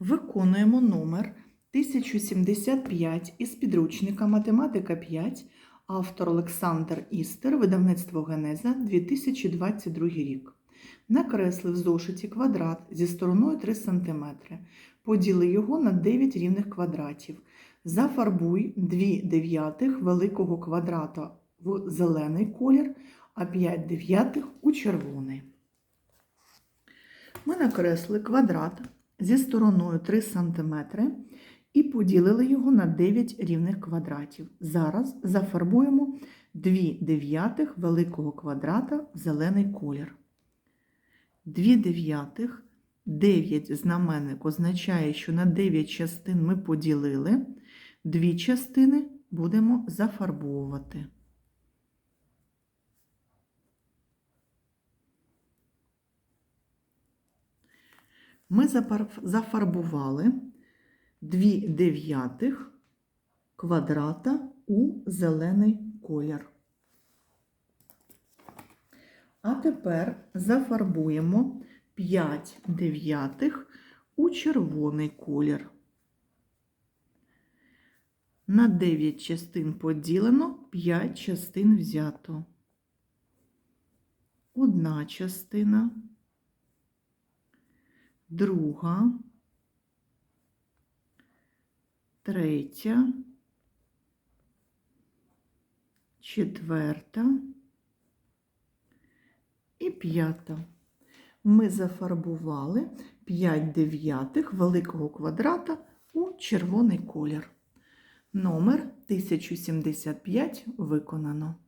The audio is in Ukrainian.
Виконуємо номер 1075 із підручника Математика 5, автор Олександр Істер, видавництво Генеза, 2022 рік. Накресли в зошиті квадрат зі стороною 3 см. Поділи його на 9 рівних квадратів. Зафарбуй 2 дев'ятих великого квадрата в зелений колір, а 5 дев'ятих у червоний. Ми накресли квадрат зі стороною 3 см і поділили його на 9 рівних квадратів. Зараз зафарбуємо 2 дев'ятих великого квадрата в зелений колір. 2 дев'ятих, 9 знаменник означає, що на 9 частин ми поділили, дві частини будемо зафарбовувати. Ми зафарбували 2 дев'ятих квадрата у зелений колір. А тепер зафарбуємо 5 дев'ятих у червоний колір. На 9 частин поділено, 5 частин взято. Одна частина, друга, третя, четверта і п'ята. Ми зафарбували 5 дев'ятих великого квадрата у червоний колір. Номер 1075 виконано.